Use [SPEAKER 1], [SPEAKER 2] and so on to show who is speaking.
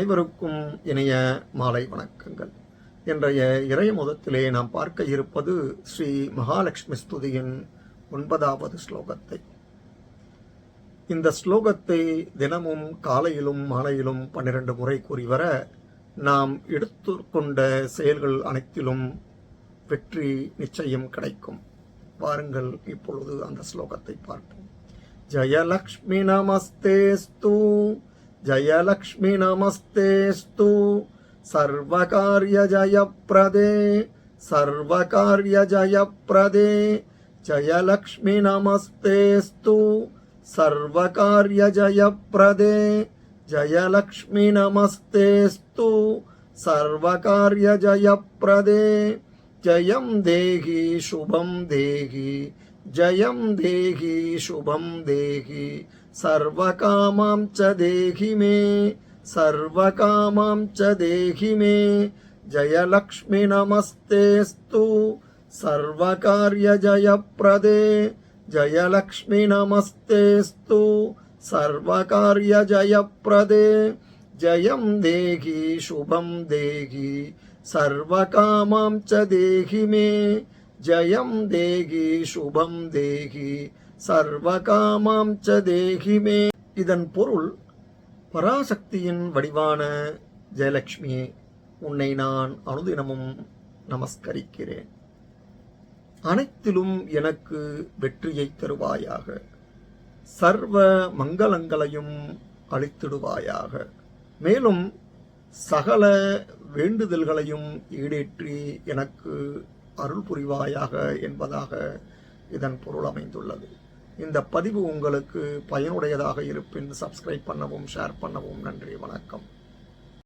[SPEAKER 1] அனைவருக்கும் இனிய மாலை வணக்கங்கள். இன்றைய இறைய முதத்திலே நாம் பார்க்க இருப்பது ஸ்ரீ மகாலட்சுமி ஸ்துதியின் ஒன்பதாவது ஸ்லோகத்தை. இந்த ஸ்லோகத்தை தினமும் காலையிலும் மாலையிலும் பன்னிரண்டு முறை கூறி வர நாம் எடுத்துக்கொண்ட செயல்கள் அனைத்திலும் வெற்றி நிச்சயம் கிடைக்கும். பாருங்கள் இப்பொழுது அந்த ஸ்லோகத்தை பார்ப்போம். ஜயலக்ஷ்மி நமஸ்தேஸ்து. జయలక్ష్మి నమస్తేస్తు సర్వకార్య జయప్రదే సర్వకార్య జయప్రదే జయలక్ష్మి నమస్తేస్తు సర్వకార్య జయప్రదే జయలక్ష్మి నమస్తేస్తు సర్వకార్య జయప్రదే జయం దేహి శుభం దేహి जयं देहि, शुभं देहि, सर्वकामां च देहि मे, सर्वकामां च देहि मे। जय लक्ष्मी नमस्ते सर्व कार्य जय प्रदे जय जयलक्ष्मि नमस्तेऽस्तु सर्वकार्यजयप्रदे जयलक्ष्मि नमस्तेऽस्तु सर्वकार्यजयप्रदे। जयं देहि, शुभं देहि, सर्वकामां च देहि मे। ஜயம் தேகி சுபம் தேகி சர்வகாமாம் ச தேகி மே இதன் பொருள் பராசக்தியின் வடிவான ஜெயலக்ஷ்மியே உன்னை நான் அனுதினமும் நமஸ்கரிக்கிறேன். அனைத்திலும் எனக்கு வெற்றியை தருவாயாக. சர்வ மங்களங்களையும் அளித்திடுவாயாக. மேலும் சகல வேண்டுதல்களையும் ஈடேற்றி எனக்கு அருள் புரிவாயாக என்பதாக இதன் பொருள் அமைந்துள்ளது. இந்த பதிவு உங்களுக்கு பயனுடையதாக இருப்பின் சப்ஸ்கிரைப் பண்ணவும் ஷேர் பண்ணவும் நன்றி வணக்கம்.